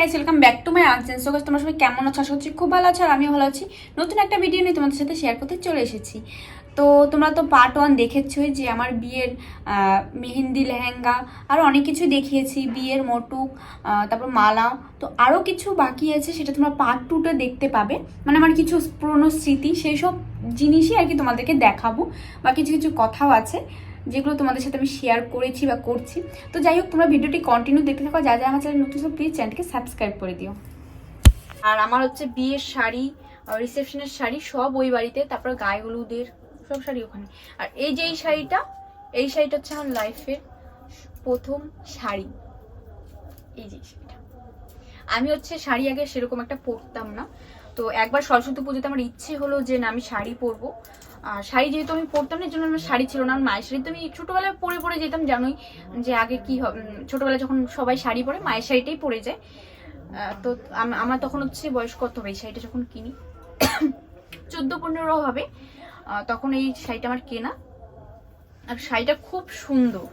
Guys welcome back to my unseen so তোমরা সবাই কেমন আছো? আশা করছি খুব ভালো আছো আর আমিও ভালো আছি। নতুন একটা ভিডিও নিয়ে তোমাদের সাথে শেয়ার করতে চলে এসেছি। তো, তোমরা তো পার্ট ওয়ান দেখেছোই যে আমার বিয়ের মেহেন্দি, লেহেঙ্গা আরও অনেক কিছু দেখিয়েছি। বিয়ের মটুক তারপর মালা, তো আরও কিছু বাকি আছে সেটা তোমরা পার্ট টুতে দেখতে পাবে। মানে আমার কিছু পুরনো স্মৃতি, সেই সব জিনিসই আর কি তোমাদেরকে দেখাবো। বা কিছু কিছু কথাও আছে। যেগুলো তোমাদের সাথে আমি শেয়ার করেছি বা করছি। তো যাই হোক, তোমরা ভিডিওটি কন্টিনিউ দেখতে থাকো। যা যা আমার চ্যানেল নতুন প্লিজ চ্যানেলকে সাবস্ক্রাইব করে দিও। আর আমার হচ্ছে বিয়ের শাড়ি রিসেপশনের শাড়ি সব ওই বাড়িতে, তারপর গায়ে হলুদের সব শাড়ি ওখানে। আর এই যে এই শাড়িটা এই শাড়িটা হচ্ছে আমার লাইফের প্রথম শাড়ি। এই যে শাড়িটা। আমি হচ্ছে শাড়ি আগে সেরকম একটা পরতাম না। তো একবার সরস্বতী পুজোতে আমার ইচ্ছে হলো যে না, আমি শাড়ি পরবো। শাড়ি যেহেতু আমি পরতাম না জন্য আমার শাড়ি ছিল না মায়ের শাড়ি তো আমি ছোটোবেলায় পরে পরে যেতাম, জানোই যে আগে কি ছোটোবেলায় যখন সবাই শাড়ি পরে, মায়ের শাড়িটাই পরে যায়। তো আমার তখন হচ্ছে বয়স কত হবে, এই শাড়িটা যখন কিনি? চোদ্দ পনেরো হবে তখন এই শাড়িটা আমার কেনা। আর শাড়িটা খুব সুন্দর।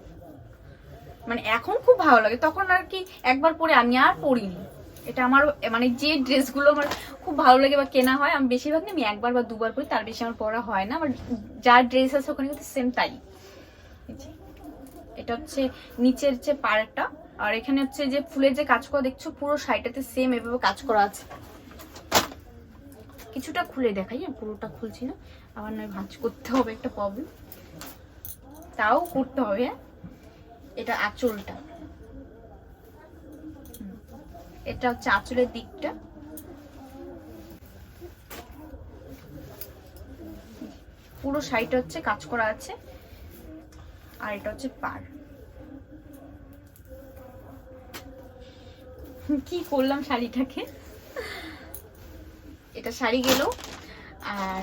মানে এখন খুব ভালো লাগে। তখন আর কি একবার পরে আমি আর পরিনি। এটা আমার মানে যে ড্রেসগুলো আমার খুব ভালো লাগে বা কেনা হয়, আমি বেশিরভাগ আমি একবার বা দুবার করি তার বেশি আমার পরা হয় না আমার যা ড্রেস আছে ওখানে কিন্তু সেম তাই। এটা হচ্ছে নিচের যে পাড়টা, আর এখানে হচ্ছে যে ফুলের যে কাজ করা, দেখছ পুরো শাড়িটাতে সেম এভাবে কাজ করা আছে। কিছুটা খুলে দেখাই পুরোটা খুলছি না, আবার নয় ভাঁজ করতে হবে একটা প্রবলেম তাও করতে হবে হ্যাঁ। এটা আঁচলটা। এটা হচ্ছে আঁচলের দিকটা। পুরো শাড়িটা হচ্ছে কাজ করা আছে, আর এটা হচ্ছে পার কি করলাম শাড়িটাকে? এটা শাড়ি গেল, আর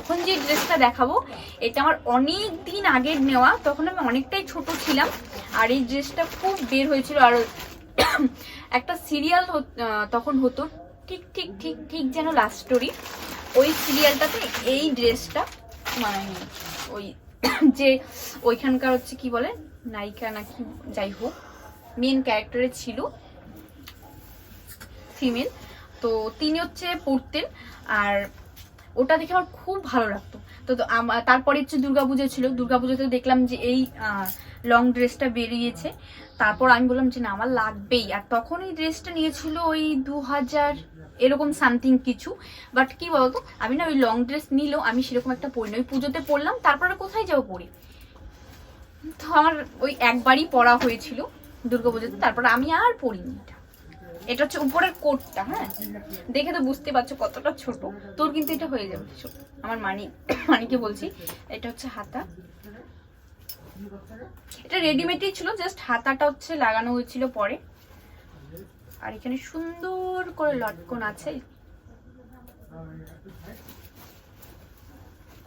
এখন যে ড্রেসটা দেখাবো, এটা আমার অনেক দিন আগের নেওয়া, তখন আমি অনেকটাই ছোট ছিলাম, আর এই ড্রেসটা খুব বের হয়েছিল, আর একটা সিরিয়াল তখন হতো, ঠিক ঠিক ঠিক ঠিক যেন লাস্ট স্টোরি ওই সিরিয়ালটাতে এই ড্রেসটা মানে ওই যে ওইখানকার হচ্ছে কি বলে, নায়িকা নাকি যাই হোক মেন ক্যারেক্টারে ছিল ফিমেল তো তিনি হচ্ছে পড়তেন আর ওটা দেখে আমার খুব ভালো লাগতো। তো তারপরে হচ্ছে দুর্গাপুজো ছিল। দুর্গাপুজোতে দেখলাম যে এই লং ড্রেসটা বেরিয়েছে। তারপর আমি বললাম যে না, আমার লাগবেই। আর তখন এই ড্রেসটা নিয়েছিল ওই দু হাজার এরকম সামথিং কিছু বাট কি বলতো, আমি না ওই লং ড্রেস নিলেও আমি সেরকম একটা পরি না। ওই পুজোতে পরলাম, তারপরে কোথায় যাব পরি? তো আমার ওই একবারই পরা হয়েছিল দুর্গাপুজোতে তারপরে আমি আর পরিনি এটা। এটা হচ্ছে উপরের কোটটা হ্যাঁ? দেখে তো বুঝতে পারছ কতটা ছোট। তোর কিন্তু এটা হয়ে যাবে। আমার মানি, মানিকে বলছি, এটা হচ্ছে হাতা। এটা রেডিমেডই ছিল জাস্ট হাতাটা হচ্ছে লাগানো হয়েছিল পরে। আর এখানে সুন্দর করে লটকন আছে।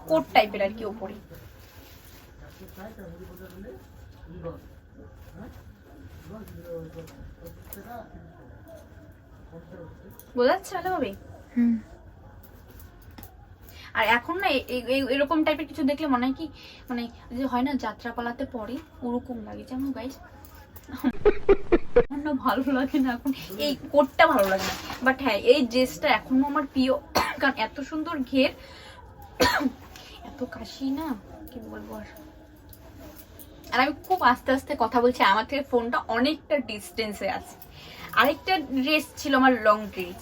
কোট টাইপের আর কি ওপরে। বোঝা যাচ্ছে ভালোভাবে হুম। আর এখন না এরকম টাইপের কিছু দেখলে মনে হয় কি মানে যে হয় না যাত্রাপালাতে পরে ওরকম লাগে। যেমন গাইস আমার ভালো লাগে না, এখন এই কোটটা ভালো লাগে না। বাট হ্যাঁ এই ড্রেসটা এখনও আমার প্রিয়। কারণ এত সুন্দর ঘের। এত কাশি না, কি বলব আর। আর আমি খুব আস্তে আস্তে কথা বলছি, আমার থেকে ফোনটা অনেকটা ডিস্টেন্সে আছে। আরেকটা ড্রেস ছিল আমার লং ড্রেস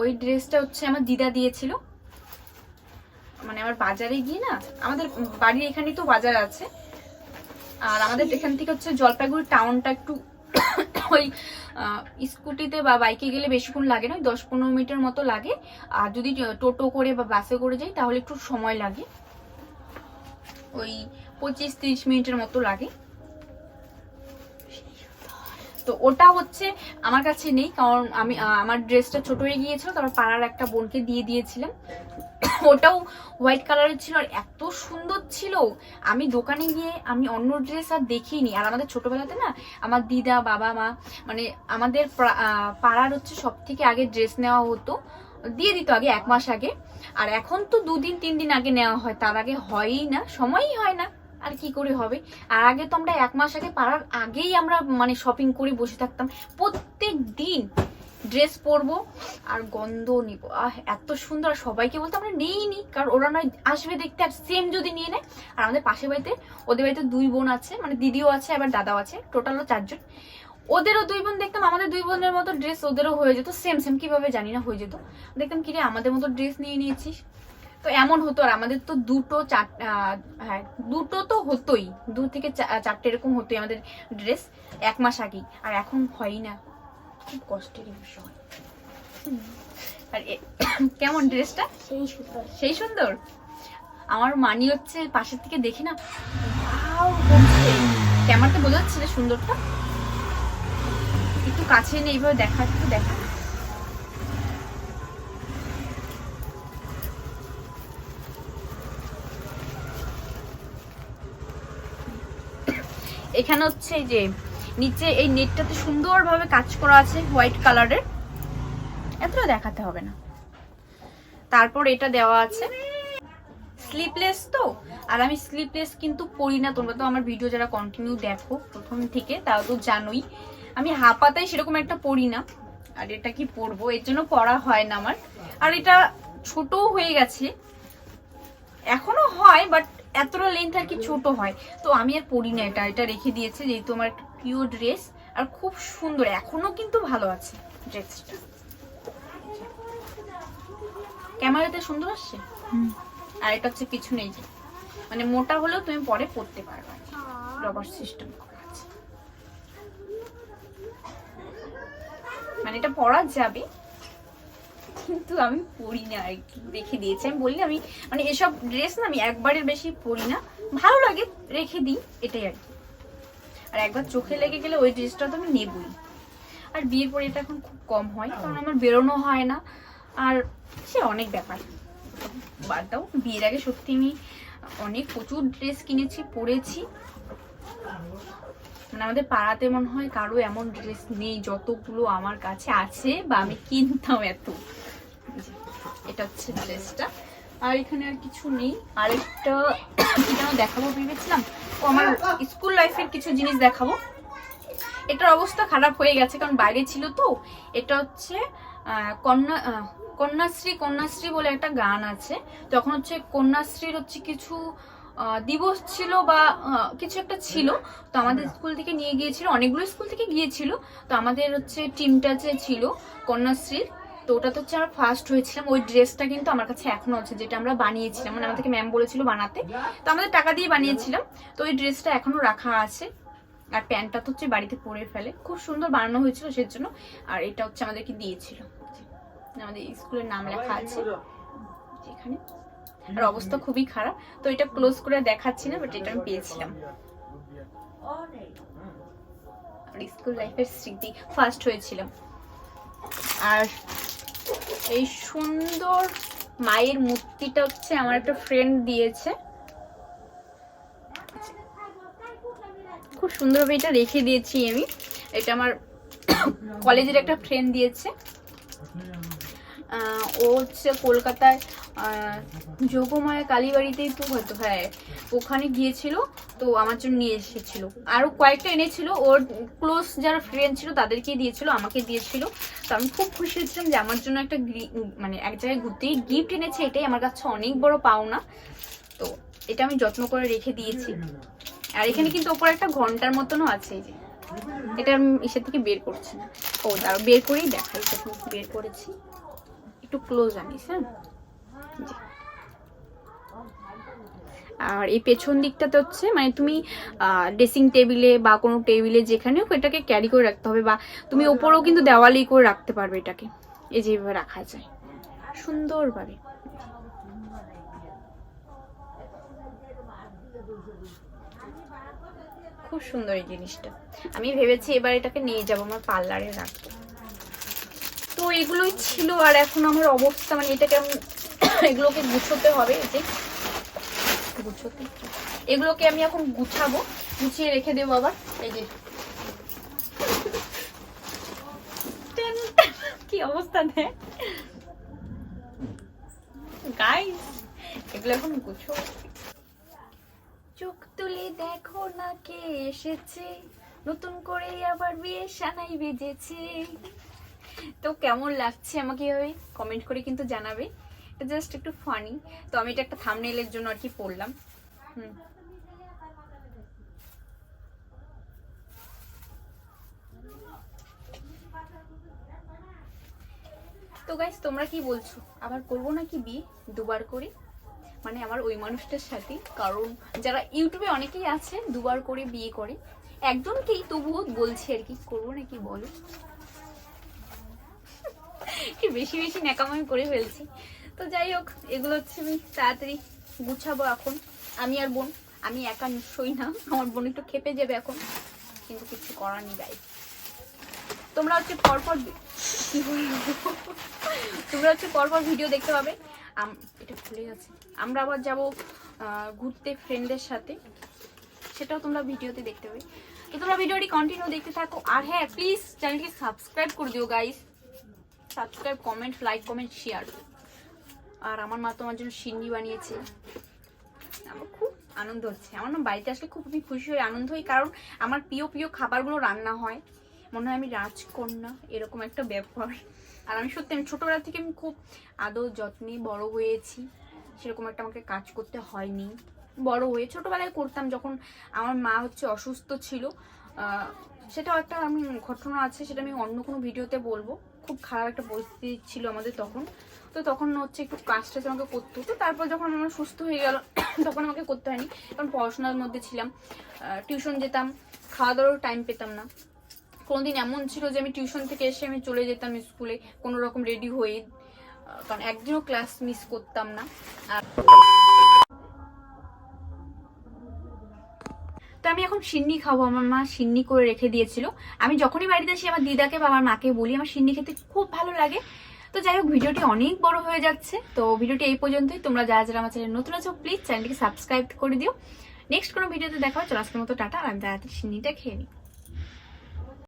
ওই ড্রেসটা হচ্ছে আমার দিদা দিয়েছিল। মানে আমার বাজারে গিয়ে না, আমাদের বাড়ির এখানেই তো বাজার আছে। আর আমাদের এখান থেকে হচ্ছে জলপাইগুড়ি টাউনটা একটু ওই স্কুটিতে বা বাইকে গেলে বেশিক্ষণ লাগে না, ওই দশ পনেরো মিনিটের মতো লাগে। আর যদি টোটো করে বা বাসে করে যাই, তাহলে একটু সময় লাগে। ওই পঁচিশ তিরিশ মিনিটের মতো লাগে। তো ওটা হচ্ছে আমার কাছে নেই, কারণ আমি আমার ড্রেসটা ছোট হয়ে গিয়েছিল, তারপর পাড়ার একটা বোনকে দিয়ে দিয়েছিলাম। ওটাও হোয়াইট কালারের ছিল আর এত সুন্দর ছিল। আমি দোকানে গিয়ে আমি অন্য ড্রেস আর দেখিনি। আর আমাদের ছোটবেলাতে না, আমার দিদা, বাবা, মা মানে আমাদের পাড়ার হচ্ছে সব থেকে আগে ড্রেস নেওয়া হতো। দিয়ে দিত আগে এক মাস আগে। আর এখন তো দুদিন তিন দিন আগে নেওয়া হয়। তার আগে হয়ই না, সময়ই হয় না। আর কি করে হবে? আর আগে তো আমরা এক মাস আগে পাড়ার আগেই আমরা মানে শপিং করে বসে থাকতাম। প্রত্যেক দিন ড্রেস পরবো আর গন্ধ নিব। আহ, এত সুন্দর সবাইকে বলতে আমরা নেই নি কারণ ওরা নয় আসবে দেখতে, আর সেম যদি নিয়ে নেয়, আর আমাদের পাশের বাড়িতে, ওদের বাড়িতে দুই বোন আছে মানে দিদিও আছে, আবার দাদাও আছে টোটালও চারজন। ওদেরও দুই বোন দেখতাম, আমাদের দুই বোনের মতো ড্রেস ওদেরও হয়ে যেত সেম সেম কীভাবে জানি না, হয়ে যেত। দেখতাম কি রে আমাদের মতো ড্রেস নিয়ে নিয়েছিস? তো এমন হতো, আর আমাদের তো দুটো চার হ্যাঁ দুটো তো হতোই, দু থেকে চারটে এরকম হতোই আমাদের ড্রেস এক মাস আগেই, আর এখন হয় না। খুব কষ্টের বিষয়। আর কেমন ড্রেসটা? সেই সুন্দর। সেই সুন্দর? আমার মানি হচ্ছে পাশের থেকে দেখি না। ক্যামেরাতে বোঝা যাচ্ছে না সুন্দরটা। একটু কাছে এনে এইভাবে দেখা একটু দেখা। এখানে হচ্ছে এই যে নিচে এই নেটটাতে সুন্দরভাবে কাজ করা আছে হোয়াইট কালারের। এতটা দেখাতে হবে না। তারপর এটা দেওয়া আছে। স্লিপলেস তো? আর আমি স্লিপলেস কিন্তু পরি না, তোমরা তো আমার ভিডিও যারা কন্টিনিউ দেখো প্রথম থেকে, তাও তো জানোই। আমি হাফাতাই সেরকম একটা পরি না। আর এটা কি পরবো? এর জন্য পরা হয় না আমার। আর এটা ছোটও হয়ে গেছে। এখনও হয় বাট এতটা লেন্থ আর কি ছোট হয়। তো আমি আর পরি না এটা। এটা রেখে দিয়েছে, যেহেতু আমার পিওর ড্রেস আর খুব সুন্দর এখনও কিন্তু ভালো আছে ড্রেসটা ক্যামেরাতে সুন্দর আসছে? আর এটা হচ্ছে পিছনে এই যে মানে মোটা হলেও তুমি পরে পরতে পারবে। রবার সিস্টেম করা আছে। মানে এটা পরা যাবে কিন্তু আমি পরি না আর কি রেখে দিয়েছি। আমি বলি আমি মানে এসব ড্রেস না আমি একবারের বেশি পরি না। ভালো লাগে রেখে দিই এটাই আর কি। আর একবার চোখে লেগে গেলে ওই ড্রেসটা তো আমি নেবই। আর বিয়ের পরে এটা এখন খুব কম হয়, কারণ আমার বেরোনো হয় না। আর সে অনেক ব্যাপার। বাদ দাও, বিয়ের আগে সত্যি আমি অনেক প্রচুর ড্রেস কিনেছি, পরেছি। মানে আমাদের পাড়াতে মনে হয় কারও এমন ড্রেস নেই, যতগুলো আমার কাছে আছে বা আমি কিনতাম এত। এটা হচ্ছে ড্রেসটা। আর এখানে আর কিছু নেই। আরেকটা কি যেন দেখাবো ভেবেছিলাম? আমার স্কুল লাইফের কিছু জিনিস দেখাবো। এটার অবস্থা খারাপ হয়ে গেছে, কারণ বাইরে ছিল তো। এটা হচ্ছে কন্যা কন্যাশ্রী কন্যাশ্রী বলে একটা গান আছে। তখন হচ্ছে কন্যাশ্রীর হচ্ছে কিছু দিবস ছিল বা কিছু একটা ছিল। তো আমাদের স্কুল থেকে নিয়ে গিয়েছিল, অনেকগুলো স্কুল থেকে গিয়েছিল। তো আমাদের হচ্ছে টিমটা যে ছিল কন্যাশ্রীর তো ওটা তো হচ্ছে আমরা ফার্স্ট হয়েছিলাম ওই ড্রেসটা কিন্তু আমার কাছে এখনও আছে, যেটা আমরা বানিয়েছিলাম। মানে আমাদেরকে ম্যাম বলেছিল বানাতে। তো আমাদের টাকা দিয়ে বানিয়েছিলাম, তো ওই ড্রেসটা এখনও রাখা আছে। আর প্যান্টটা তো হচ্ছে বাড়িতে পরে ফেলে। খুব সুন্দর বানানো হয়েছিল সেজন্য। আর এটা হচ্ছে আমাদেরকে দিয়েছিল। আমাদের স্কুলের নাম লেখা আছে। এখানে। আর অবস্থা খুবই খারাপ। তো এটা ক্লোজ করে দেখাচ্ছি না বাট এটা আমি পেয়েছিলাম। স্কুল লাইফের স্মৃতি ফার্স্ট হয়েছিলাম আর এই সুন্দর মায়ের মূর্তিটা হচ্ছে আমার একটা ফ্রেন্ড দিয়েছে। খুব সুন্দরভাবে এটা রেখে দিয়েছি আমি। এটা আমার কলেজের একটা ফ্রেন্ড দিয়েছে। ও হচ্ছে কলকাতায় যোগমায়া কালীবাড়িতেই তো হয়তো হ্যাঁ ওখানে গিয়েছিল, তো আমার জন্য নিয়ে এসেছিল। আরও কয়েকটা এনেছিল, ওর ক্লোজ যারা ফ্রেন্ড ছিল তাদেরকে দিয়েছিল, আমাকে দিয়েছিল। তো আমি খুব খুশি হয়েছিলাম যে আমার জন্য একটা মানে এক জায়গায় ঘুরতেই গিফট এনেছে, এটাই আমার কাছে অনেক বড় পাওনা। তো এটা আমি যত্ন করে রেখে দিয়েছি। আর এখানে কিন্তু ওপরে একটা ঘণ্টার মতনও আছে যে। এটা আমি ইসের থেকে বের করছি। না ও, দাঁড়াও, বের করেই দেখাই, বের করেছি। একটু ক্লোজ আনিস হ্যাঁ? আর এই পেছন দিকটাতে হচ্ছে মানে তুমি ড্রেসিং টেবিলে বা কোনো টেবিলে যেখানেও এটাকে ক্যারি করে রাখতে হবে বা তুমি ওপরেও কিন্তু দেওয়ালেই করে রাখতে পারবে এটাকে, এই যেভাবে রাখা যায় সুন্দরভাবে। খুব সুন্দর এই জিনিসটা। আমি ভেবেছি এবার এটাকে নিয়ে যাব, আমার পার্লারে রাখব। তো এগুলোই ছিল আর এখন আমার অবস্থা মানে এটাকে আমি এগুলোকে গুছোতে হবে যে। গুছোতে। এগুলোকে আমি এখন গুছাবো, গুছিয়ে রেখে দেবো আবার, এই যে। কি অবস্থা, দেখ। গাইস এগুলো এখন গুছো। চোখ তুলে দেখো না কে এসেছে। নতুন করে আবার বিয়ে সানাই বেজেছে। তো কেমন লাগছে আমাকে এভাবে কমেন্ট করে কিন্তু জানাবে। এটা জাস্ট একটু ফানি তো আমি এটা একটা থামনেলের জন্য আর কি পড়লাম। তো গাইস তোমরা কি বলছো? আবার করব নাকি বিয়ে দুবার করে? মানে আমার ওই মানুষটার সাথে। কারণ যারা ইউটিউবে অনেকেই আছে, দুবার করে বিয়ে করে। একজনকেই তবুও বলছি আর কি, করব নাকি বলো? কি বেশি বেশি ন্যাকামাই করে ফেলছি। তো যাই হোক, এগুলো হচ্ছে আমি তাড়াতাড়ি গুছাবো এখন। আমি আর বোন, আমি একা নিশ্চয়ই না, আমার বোন একটু খেপে যাবে এখন, কিন্তু কিছু করার নেই গাই তোমরা হচ্ছে পরপর তোমরা হচ্ছে পরপর ভিডিও দেখতে পাবে। এটা খুলে গেছে আমরা আবার যাব ঘুরতে ফ্রেন্ডদের সাথে। সেটাও তোমরা ভিডিওতে দেখতে পাবে। তো তোমরা ভিডিওটি কন্টিনিউ দেখতে থাকো। আর হ্যাঁ প্লিজ চ্যানেলটি সাবস্ক্রাইব করে দিও guys subscribe comment like comment share আর আমার মা তোমার জন্য সিন্নি বানিয়েছে। আমার খুব আনন্দ হচ্ছে। আমার না বাড়িতে আসলে খুব আমি খুশি হই, আনন্দ হই, কারণ আমার প্রিয় প্রিয় খাবারগুলো রান্না হয়। মনে হয় আমি রাজকন্যা, এরকম একটা ব্যাপার আর আমি সত্যি, আমি ছোটোবেলা থেকে আমি খুব আদর যত্নে বড় হয়েছি। সেরকম একটা আমাকে কাজ করতে হয়নি। বড় হয়ে ছোটোবেলায় করতাম, যখন আমার মা হচ্ছে অসুস্থ ছিল সেটাও একটা আমি ঘটনা আছে, সেটা আমি অন্য কোনো ভিডিওতে বলব। খুব খারাপ একটা পরিস্থিতি ছিল আমাদের তখন। তো তখন হচ্ছে একটু কাজটা আমাকে করতে হতো। তারপর যখন আমার সুস্থ হয়ে গেল, তখন আমাকে করতে হয়নি। কারণ পড়াশোনার মধ্যে ছিলাম। টিউশন যেতাম খাওয়া দাওয়ারও টাইম পেতাম না। কোনোদিন এমন ছিল যে আমি টিউশন থেকে এসে আমি চলে যেতাম স্কুলে কোনো রকম রেডি হয়ে কারণ একদিনও ক্লাস মিস করতাম না। আর আমি এখন সিন্নি খাব, আমার মা সিন্নি করে রেখে দিয়েছিল। আমি যখনই বাড়িতে আসি, আমার দিদাকে বা আমার মাকে বলি, আমার সিন্নি খেতে খুব ভালো লাগে। তো যাই হোক, ভিডিওটি অনেক বড় হয়ে যাচ্ছে। তো ভিডিওটি এই পর্যন্তই। তোমরা যারা যারা আমার চ্যানেল নতুন আছো প্লিজ চ্যানেলটিকে সাবস্ক্রাইব করে দিও। নেক্সট কোনো ভিডিওতে দেখা হয় চলো আজকের মতো টাটা, আর আমি তাড়াতাড়ি সিন্নিটা খেয়ে নিই।